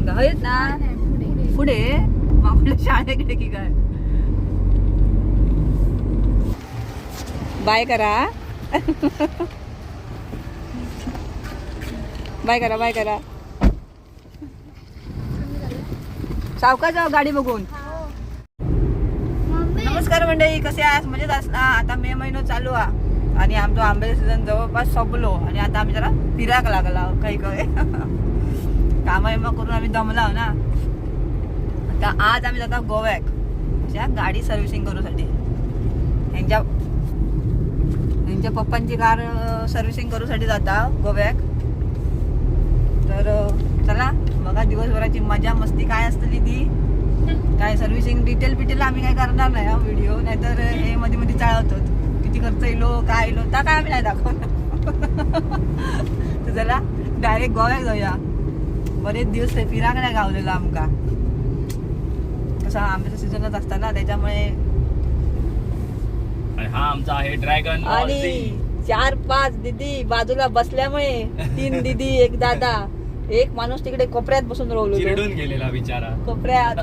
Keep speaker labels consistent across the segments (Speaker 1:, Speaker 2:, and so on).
Speaker 1: का? हयत ना पुढे. आपल्या शाळेकडे की काय? बाय करा. बाय करा बाय करा. सावकाश जाऊ गाडी बघून. नमस्कार मंडळी कसे आहात? मजेत असणार आता मे महिना चालू आ आणि आमचं आंब्याचं सीझन जवळपास संपलो. आणि आता आम्ही जरा फिराक लागला काही काही कामा करून आम्ही दमलाव ना. आता आज आम्ही जाता गोव्याक ज्या गाडी सर्व्हिसिंग करूसाठी. यांच्या ह्यांच्या पप्पांची कार सर्व्हिसिंग करूसाठी जाता गोव्याक तर चला बघा दिवसभराची मजा मस्ती काय असतली ती. काय सर्व्हिसिंग डिटेल बिटेल आम्ही काय करणार नाही हा व्हिडिओ. नाहीतर हे मध्ये मध्ये चाळवतो. किती खर्च येलो हो, काय येलो हो, त्या काय आम्ही नाही दाखवणार. तर चला डायरेक्ट गोव्याक जाऊया. बरेच दिवस ते फिराक नाही गावलेला आमका. कसं आंब्याचा सीझनच असता ना त्याच्यामुळे
Speaker 2: आणि हा आमचा आहे ड्रॅगन
Speaker 1: आणि चार पाच दिदी बाजूला बसल्यामुळे तीन दिदी एक दादा एक माणूस तिकडे कोपऱ्यात बसून रोवलो
Speaker 2: चिरडून गेलेला बिचारा.
Speaker 1: कोपऱ्यात.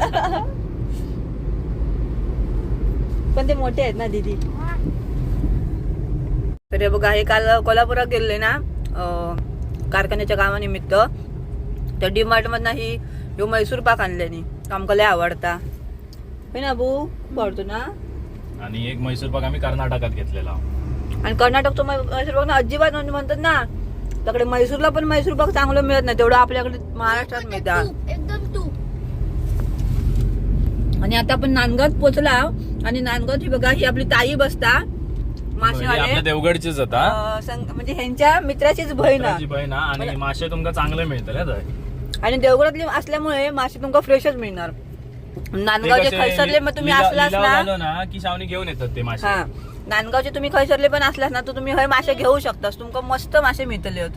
Speaker 1: पण ते मोठे आहेत ना दिदी? तर हे बघा हे काल कोल्हापुरात गेले ना अं, कारखान्याच्या कामानिमित्त. त्या डीमार्ट मधनं ही ह्यो मैसूर पाक आणल्यानी. तो आमका लय आवडता. होय ना बू आवडतो ना?
Speaker 2: आणि एक मैसूर पाक आम्ही कर्नाटकात घेतलेला.
Speaker 1: आणि कर्नाटकचं मैसूर पाक ना अजिबात म्हणजे म्हणतात ना तिकडे मैसूरला पण मैसूर पाक चांगलं मिळत नाही तेवढं आपल्याकडे महाराष्ट्रात मिळतात.
Speaker 3: एकदम तू
Speaker 1: आणि आता आपण नांदगावात पोचला आणि नांदगावात ही बघा ही आपली ताई बसता
Speaker 2: म्हणजे
Speaker 1: मासेवाले
Speaker 2: देवगडचीच होता
Speaker 1: म्हणजे ह्यांच्या मित्राचीच बहीण
Speaker 2: बहीण. आणि मासे तुमका चांगले मिळतले तर.
Speaker 1: आणि देवगडातली असल्यामुळे मासे तुमका फ्रेशच मिळणार. नांदगावचे खैसरले मग तुम्ही असलास ना
Speaker 2: की शावणी घेऊन येतात ते मासे.
Speaker 1: हा. नांदगावचे तुम्ही खैसरले पण असलास ना तर तुम्ही हय मासे घेऊ शकतास. तुमका मस्त मासे मिळतले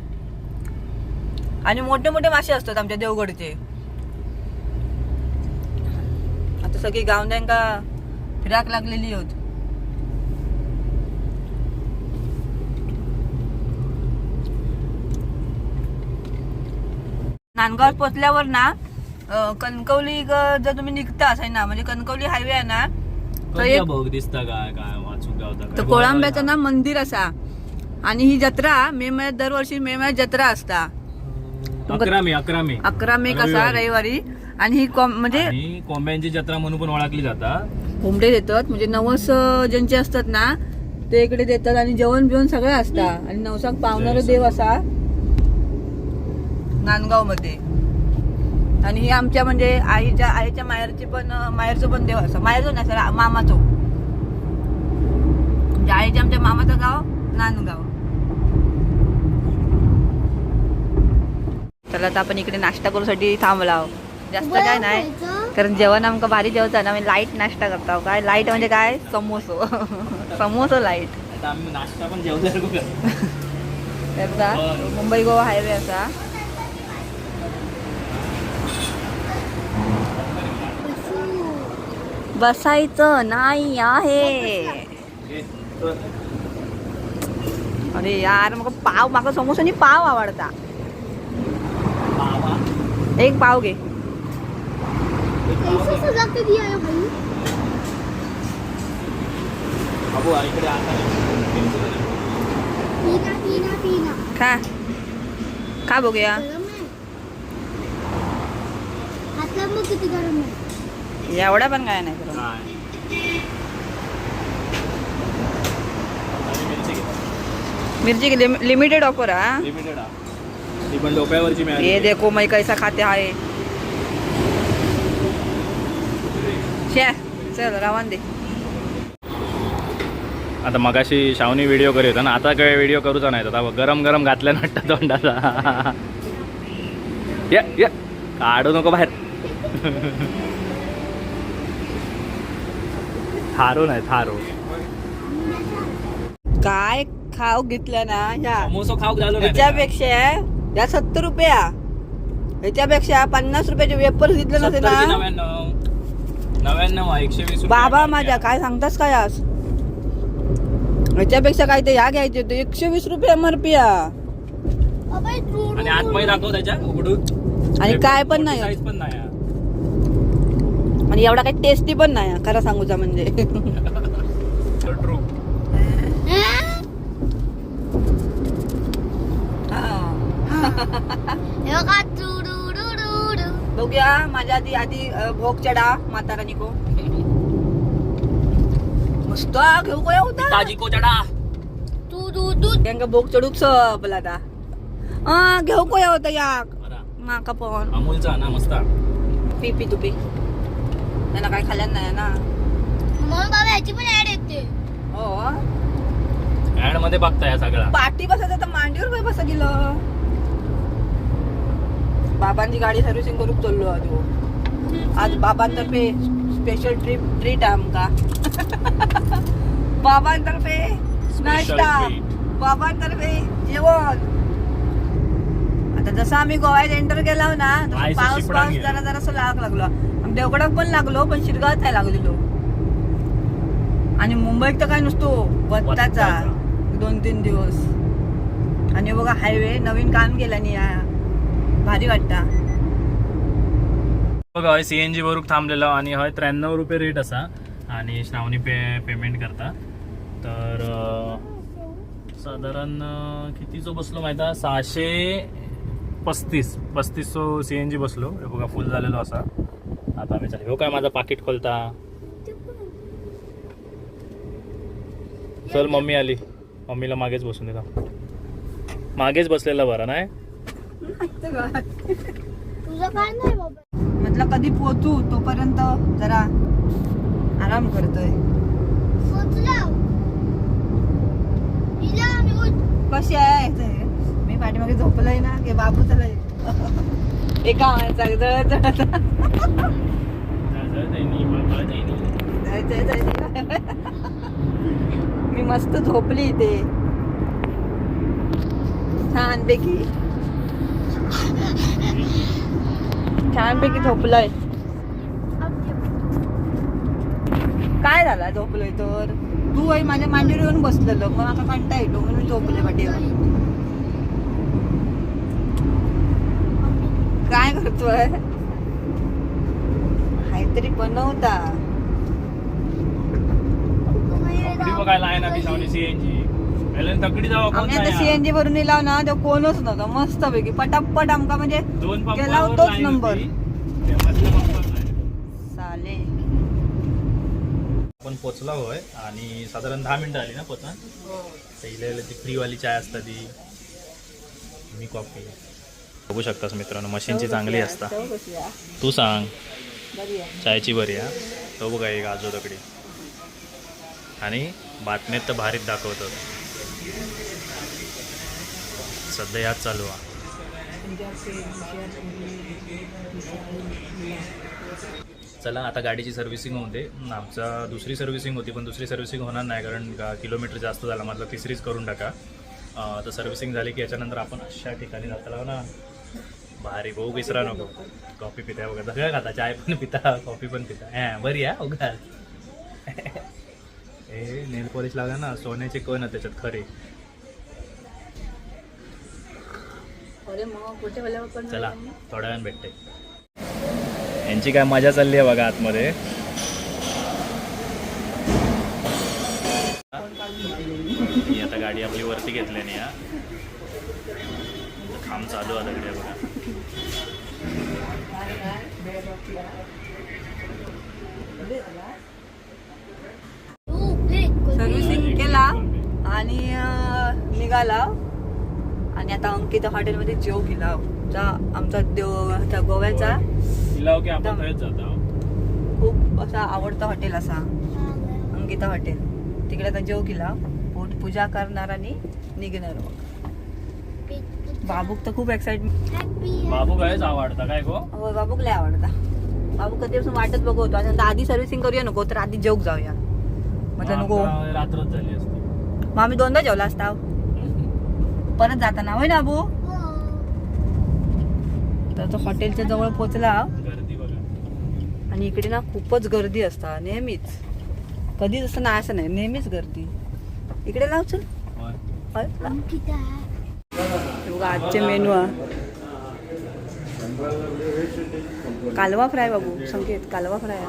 Speaker 1: आणि मोठे मोठे मासे असतात आमच्या देवगडचे. आता सगळी गावद्यांका फिराक लागलेली होत. नांदगावात पोचल्यावर ना कणकवली जर तुम्ही निघता असाय ना म्हणजे कणकवली हायवे आहे ना तर कोळंब्याचं ना मंदिर असा. आणि ही जत्रा मे महिन्यात दरवर्षी मे महिन्यात जत्रा असता.
Speaker 2: अकरा मे अकरा मे
Speaker 1: अकरा मे कसा
Speaker 2: रविवारी.
Speaker 1: आणि ही म्हणजे
Speaker 2: कोंब्यांची जत्रा म्हणून पण ओळखली जाता
Speaker 1: कोंबडे देतात म्हणजे नवस ज्यांचे असतात ना ते इकडे देतात. आणि जेवण बिवण सगळं असता. आणि नवसाक पावणारा देव असा. नांदगावमध्ये आणि ही आमच्या म्हणजे आईच्या आईच्या माहेरची पण माहेरचं पण देव असं माहेरचं नाही सर मामाचं. म्हणजे आईच्या आमच्या मामाचं गाव नांदगाव. चला आता आपण इकडे नाश्ता करूसाठी थांबलाव जास्त काय नाही कारण जेवण आमका भारी जेवता ना आम्ही लाइट नाश्ता करता काय लाइट म्हणजे काय? समोसो. समोसो
Speaker 2: लाइट नाश्ता पण
Speaker 1: मुंबई गोवा हायवे असा. बसायचं नाही आहे. अरे यार मग पाव माका समोसा पाव आवडता.
Speaker 2: बाबा,
Speaker 1: एक पाव घे.
Speaker 3: है
Speaker 1: खा. खा बघूया.
Speaker 3: मग किती गरम आहे
Speaker 1: एवढा पण काय नाही?
Speaker 2: आणि मिरची घे.
Speaker 1: मिरची की लिमिटेड ऑफर हा.
Speaker 2: लिमिटेड हा. ती पण डोक्यावरची मिळाली.
Speaker 1: ये देखो मैं कैसा खाते आहे शे चल रावण दे.
Speaker 2: आता मगाशी शावनी व्हिडिओ करीत होता ना आता काय व्हिडिओ करूचा नाही. आता गरम गरम घातल्या नट्टा तोंडाचा ये ये. काढू नको बाहेर. थारो नाही थारो.
Speaker 1: काय खाऊ घेतलं ना ह्या
Speaker 2: समोसा खाऊ झालो
Speaker 1: ह्याच्यापेक्षा या सत्तर रुपया. ह्याच्यापेक्षा पन्नास रुपयाचे वेपर घेतले नव्हते ना?
Speaker 2: नव्याण्णव. नव्याण्णव एकशे वीस रुपये
Speaker 1: बाबा. माझ्या काय सांगतास काय आज? ह्याच्यापेक्षा काय ते ह्या घ्यायचे होते एकशे वीस रुपये
Speaker 3: तू
Speaker 2: आणि आतमध्ये दाखव त्याच्या उघडून.
Speaker 1: आणि काय पण नाही.
Speaker 2: साईज पण नाही.
Speaker 1: आणि एवढा काही टेस्टी पण नाही खरं सांगूचा म्हणजे.
Speaker 3: हे.
Speaker 1: बघूया माझ्या आधी आधी भोग चढा म्हातारा निको मस्त हा, घेऊ काय होता
Speaker 2: ताजी कोचडा
Speaker 3: टुडुडु.
Speaker 1: त्यांका भोग चढूच आपला आता हा घेऊ काय होता याक
Speaker 2: बरा.
Speaker 1: माका पण
Speaker 2: अमूलचा ना मस्त
Speaker 1: पी पी तू पी त्यांना काय खाल्ल्यान नाही ना
Speaker 3: म्हणून बाबा ह्याची पण ऍड येते.
Speaker 1: हो
Speaker 2: ऍडमध्ये बघता या सगळा.
Speaker 1: पाठी बसायचं तर मांडीवर काय बसा गेलं बाबांची गाडी सर्व्हिसिंग करूक चाललो आज ह्यो. आज बाबांतर्फे स्पेशल ट्रिप ट्रीट आमका. बाबांतर्फे नाश्ता
Speaker 2: treat.
Speaker 1: बाबांतर्फे जेवण. आता जसं आम्ही गोव्यात एंटर केला ना तसं
Speaker 2: आईचं
Speaker 1: पाऊस पाऊस
Speaker 2: गेलं.
Speaker 1: जरा जरासं लाग लागलो. आम्ही देवगडात पण लागलो पण शिरगावात नाही लागलेलो. आणि मुंबईत तर काय नसतो वत्ताचा
Speaker 2: वत्ताचा.
Speaker 1: दोन तीन दिवस. आणि बघा हायवे नवीन काम केलं नाही या भारी वाटता.
Speaker 2: बघा हय सी एन जी वरूक थांबलेलो आणि हय त्र्याण्णव रुपये रेट असा. आणि श्रावणी पे पेमेंट करता. तर साधारण कितीचो बसलो माहिती आहे? सहाशे पस्तीस. पस्तीसचो सी एन जी बसलो. हे बघा फुल झालेलो असा. आता आम्ही चालू हो काय माझा पाकिट खोलता? चल मम्मी आली. मम्मीला मागेच बसून देता मागेच बसलेला बरा नाही?
Speaker 3: तुझं काय नाही बाबा?
Speaker 1: म्हटलं कधी पोहोचू तोपर्यंत जरा आराम करतोय. कशी आहे? ते? मी पाठीमागे झोपलोय ना की बाबू चला एका माणसा जळ जळ मी मस्त झोपली इथे. छानपैकी छानपैकी झोपलंय. काय झाला? झोपलोय तर. तू माझ्या मांडीवर येऊन बसलेलं. मग आता कंटा येतो म्हणून झोपले पाठीवर काय करतोय? काहीतरी बनवता.
Speaker 2: बघायला आहे ना सीएनजी पहिल्यांदा तकडी जाऊ कोण
Speaker 1: आम्ही आता
Speaker 2: नाही
Speaker 1: सीएनजी वरून लाव ना तो कोणच नव्हता मस्त पैकी पटापट आमका म्हणजे
Speaker 2: दोन
Speaker 1: गेला
Speaker 2: पंपावर
Speaker 1: तोच
Speaker 2: line
Speaker 1: नंबर.
Speaker 2: होती. त्यामधल्या पंपावर line.
Speaker 1: चाले
Speaker 2: आपण पोचला होय आणि साधारण दहा मिनिटं आली ना पोचा पहिल्या ती फ्रीवाली चाय असता ती. मी कॉफी बघू शकतास मित्रांनो मशीनची चांगली असता. तू सांग. चायची बरी हा? तो बघा एक आजो तकडी आणि बातम्यात तर भारीच दाखवतात. सध्या याच चालू आहे. चला आता गाडीची सर्व्हिसिंग होते आमचा दुसरी सर्व्हिसिंग होती पण दुसरी सर्व्हिसिंग होणार नाही कारण का किलोमीटर जास्त झाला म्हटलं तिसरीच करून टाका. तर सर्व्हिसिंग झाली की याच्यानंतर आपण अशा ठिकाणी जाता ना? भारी भाऊ विसरा नको. कॉफी पिता वगैरे सगळं खाता. चाय पण पिता कॉफी पण पिता. हा बरी आहे उगा हे नेल पॉलिश लागा ना सोन्याचे कण आहे त्याच्यात खरे. चला थोड्या वेळानं भेटते. यांची काय मजा चालली आहे बघा आतमध्ये. आता गाडी आपली वरती घेतल्याने या काम चालू आहे तिकडे बघा
Speaker 1: सर्व्हिसिंग केला आणि निघाला. आणि आता अंकिता हॉटेलमध्ये जेव गेला. जा आमचा देव गोव्याचा.
Speaker 2: तिला की आपण थंयच जाता
Speaker 1: खूप असा आवडता हॉटेल असा. अंकिता हॉटेल. तिकडे आता जेव गेला. पोट पूजा करणार आणि निघणार मग. बाबूक तर खूप एक्साइटमेंट
Speaker 2: बाबू कायच आवडता काय गो?
Speaker 1: हो बाबूक लय आवडता. बाबू कधीपासून वाटत बघवतो आणि आता आधी सर्व्हिसिंग करूया नको तर आधी जेवक जाऊया. म्हटलं नको.
Speaker 2: रात्रच झाली असती.
Speaker 1: मग आम्ही दोनदा जेवला असता. परत जाताना होय ना अबू तर तो हॉटेलच्या जवळ पोचला
Speaker 2: गर्दी बघा.
Speaker 1: आणि इकडे ना खूपच गर्दी असता नेहमीच. कधीच असं नाही असं नाही नेहमीच गर्दी. इकडे लाव चल
Speaker 2: होय.
Speaker 1: होय, लाव.
Speaker 3: अंकिता
Speaker 1: हे बघा आजचे मेनू आ. कालवा फ्राय बाबू संकेत कालवा फ्राय.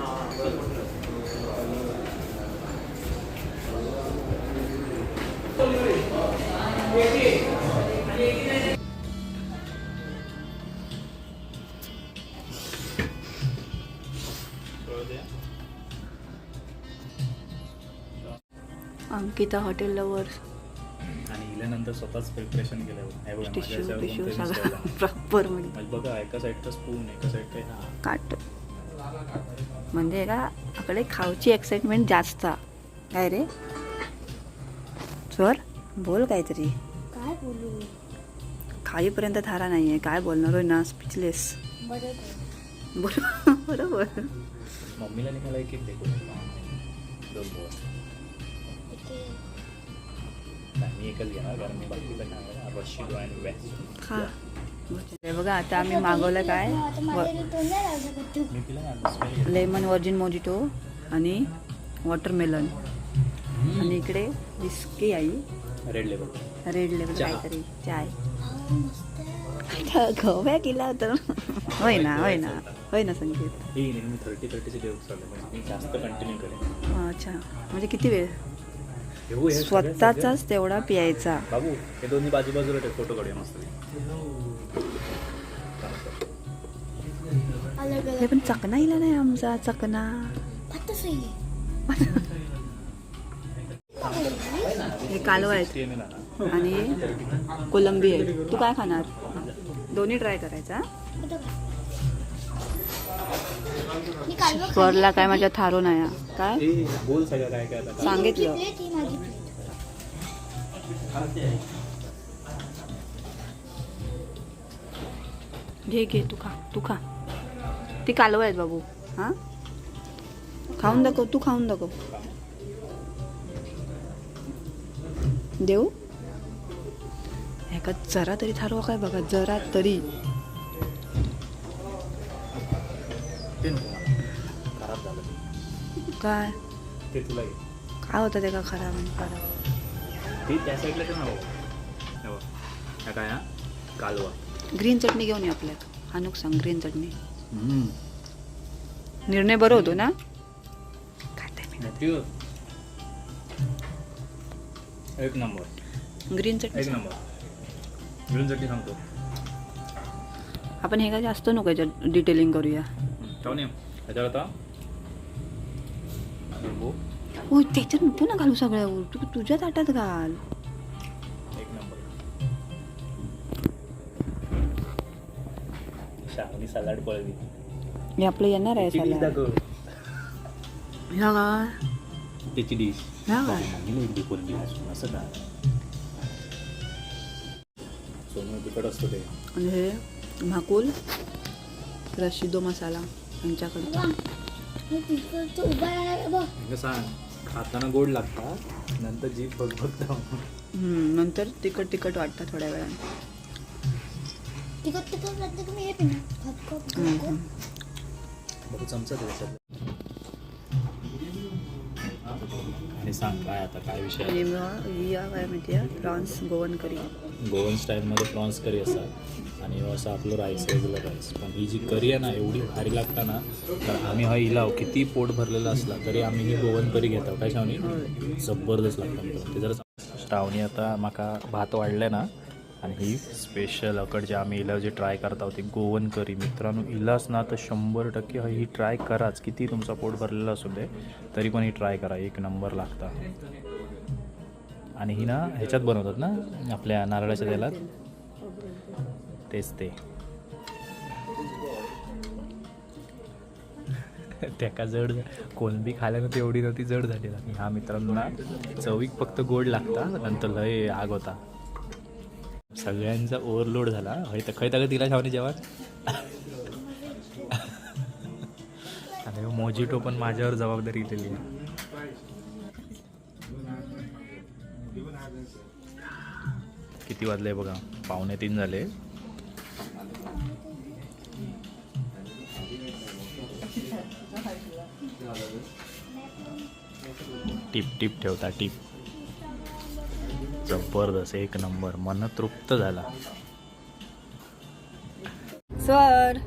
Speaker 1: अंकिता हॉटेल लवर्स
Speaker 2: आणि इल्यानंतर स्वतःच प्रिपरेशन केलं हे बघा माझ्या
Speaker 1: टिश्यू
Speaker 2: याच्यावर
Speaker 1: टिश्यू
Speaker 2: कोणतरी
Speaker 1: सगळं
Speaker 2: मिसळलं.
Speaker 1: प्रॉपरमध्ये
Speaker 2: म्हणजे बघा एका साईडचा स्पून एका साईडचा हा.
Speaker 1: काट. म्हणजे का एक्साइटमेंट जास्त. काय रे? सर बोल काहीतरी.
Speaker 3: काय बोलू?
Speaker 1: खाईपर्यंत थारा नाही आहे काय बोलणार होय ना? स्पीचलेस
Speaker 3: बरं
Speaker 1: बरोबर. बरोबर.
Speaker 2: मम्मीला निघाला एक एक देखो दोन बोल नाही मी एकच घेणार कारण मी बाकीचं खाणार रशिडो आणि वेस्ट
Speaker 1: खा हे. बघा आता आम्ही मागवलं काय.
Speaker 2: मी तिला
Speaker 1: लेमन वर्जिन मोजिटो आणि वॉटरमेलन. आणि इकडे विस्की आई.
Speaker 2: रेड लेबल
Speaker 1: रेड लेवल
Speaker 2: चहा.
Speaker 1: काहीतरी चाय. गव्या केला होता. होय ना होय ना होय ना संगीत
Speaker 2: थर्टी थर्टीचे दिवस चालले मी जास्त कंटिन्यू करेन.
Speaker 1: अच्छा. म्हणजे किती वेळ? स्वतःचाच तेवढा प्यायचा.
Speaker 2: बाबू हे दोन्ही बाजू बाजूला ठेव फोटो काढूया मस्त
Speaker 3: अलग
Speaker 1: हे
Speaker 3: अलग
Speaker 1: पण चकना इला नाही आमचा चकना. हे कालवा आहेत.
Speaker 2: आणा.
Speaker 1: कोलंबी आहे. तू काय खाणार? दोन्ही ट्राय करायचा स्वरला काय माझ्या थारो नाही. काय. सांगितलं. घे घे तू खा तू खा. ती कालवा आहेत बाबू. हा? खाऊन दाखव तू खाऊन दाखव. देऊ? ह्याका जरा तरी थारवा काय बघा जरा तरी.
Speaker 2: ते नको मला. खराब झालं
Speaker 1: काय?
Speaker 2: ते तुला घे.
Speaker 1: काय होतं ते का खराब आणि खराब?
Speaker 2: ते त्या साईडला हे बघ. हा काय हा? कालवा.
Speaker 1: ग्रीन चटणी घेऊन ये आपल्यात. हा सांग ग्रीन चटणी. निर्णय बरं होतो ना? खाते
Speaker 2: हो. एक नंबर.
Speaker 1: ग्रीन
Speaker 2: एक
Speaker 1: चटणी
Speaker 2: नंबर. ग्रीन चटणी सांगतो.
Speaker 1: आपण हे काय जास्त नको याच्यात डिटेलिंग करूया.
Speaker 2: ठेवून ये त्याच्यावर आता लिंबू
Speaker 1: हो त्याच्यात नको ना घालू सगळ्यावर तू तुझ्या ताटात घाल
Speaker 2: एक नंबर शावनी सलाड पळवी
Speaker 1: हे आपलं येणार आहे
Speaker 2: त्याची डिश
Speaker 1: सलाड
Speaker 2: दाखव
Speaker 1: ह्या का
Speaker 2: त्याची डिश
Speaker 1: ह्या का
Speaker 2: मम्मीला एक कोलंबी असून असं का सोनू तिखट असतो ते
Speaker 1: आणि हे रशिदो मसाला
Speaker 2: म्हणजे सांग खाताना गोड लागतात नंतर जीभ बघता
Speaker 1: हम्म, नंतर तिखट तिखट वाटतं थोड्या वेळाने.
Speaker 3: तिकट तिकट लागतं मी हे पिणार? खप खप
Speaker 1: हम्म,
Speaker 3: खप
Speaker 1: हम्म.
Speaker 2: बघू चमचा त्याच्यात सांग काय आता काय विषय आहे?
Speaker 1: काय माहिती आहे गोवन करी
Speaker 2: गोवन स्टाईलमध्ये प्रॉन्स करी असतात. आणि असं आपलं राईस रेग्युलर राईस पण ही जी करी आहे ना एवढी भारी लागता ना तर आम्ही हा इलाव किती पोट भरलेला असला तरी आम्ही ही गोवन करी घेतो. काय शावणी जबरदस्त लागतं. ते जर श्रावणी आता म्हाका भात वाढले ना आणि ही स्पेशल अकडचे आम्ही इला जे ट्राय करता ती गोवन करी मित्रांनो इलाच ना तर शंभर टक्के ही ट्राय कराच. किती तुमचा पोट भरलेला असू दे तरी पण ही ट्राय करा. एक नंबर लागता. आणि ही ना ह्याच्यात बनवतात ना आपल्या नारळाच्या तेलात? तेच ते. त्याका जड कोलंबी खाल्यानं तेवढी नव्हती जड झाली. आणि मित्रांनो मित्रांना चवीक फक्त गोड लागता नंतर लय आग होता. सगळ्यांचा ओव्हरलोड झाला. हय तर खय तक तिला छावणी जेवण आणि मोजिटो पण माझ्यावर जबाबदारी दिलेली आहे. किती वाजले बघा? पावणे तीन झाले. टिप टिप ठेवता टिप. जबरदस्त एक नंबर. मन तृप्त झाला.
Speaker 1: सर.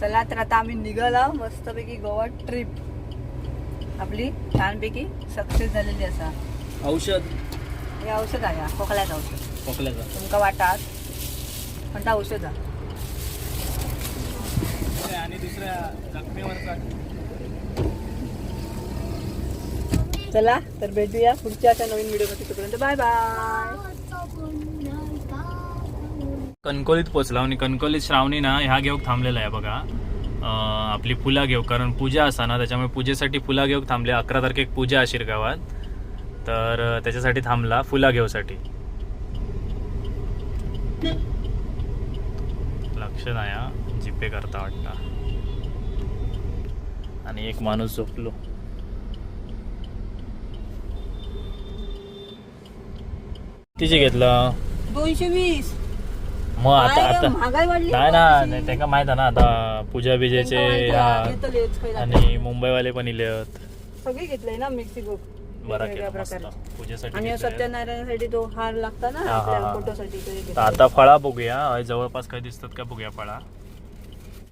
Speaker 1: चला तर आता आम्ही निघालो. मस्तपैकी गोवा ट्रिप आपली छानपैकी सक्सेस झालेली असा.
Speaker 2: औषध.
Speaker 1: हे औषध आहे. खोकल्याचं औषध.
Speaker 2: खोकल्याचा.
Speaker 1: तुमका वाटात. पण औषध
Speaker 2: आणि दुसऱ्या जखमेवरचा.
Speaker 1: चला तर भेटूया पुढच्या अशा नवीन व्हिडिओमध्ये तोपर्यंत. बाय बाय
Speaker 2: कणकोलीत पोचला आणि कणकोलीत श्रावणी ना ह्या घेऊक थांबलेला आहे बघा. आपली फुला घेऊ कारण पूजा असा ना त्याच्यामुळे पूजेसाठी फुला घेऊक थांबले. अकरा तारखेक पूजा आशिर गावात. तर त्याच्यासाठी थांबला फुला घेऊसाठी लक्ष नाही हा. जीपे करता वाटता. आणि एक माणूस झोपलो. तिचे घेतला
Speaker 1: दोनशे वीस
Speaker 2: मग आता
Speaker 1: काय रे,
Speaker 2: आता
Speaker 1: महागाई वाढली
Speaker 2: नाही ना नाही त्यांना माहीत आहे ना आता पूजा बिजेचे. आणि मुंबईवाले पण इले आहेत
Speaker 1: सगळे घेतलंय ना मिक्सिको
Speaker 2: बरा
Speaker 1: वेगवेगळ्या
Speaker 2: केला मस्त
Speaker 1: प्रकारचे.
Speaker 2: पूजेसाठी
Speaker 1: आणि
Speaker 2: घेतलेले.
Speaker 1: सत्यनारायणासाठी तो हार लागता ना
Speaker 2: हा, हा,
Speaker 1: आपल्या
Speaker 2: हा.
Speaker 1: फोटोसाठी तो एक
Speaker 2: तर
Speaker 1: घेतलाय.
Speaker 2: आता फळा बघूया जवळपास काय दिसतात का बघूया फळा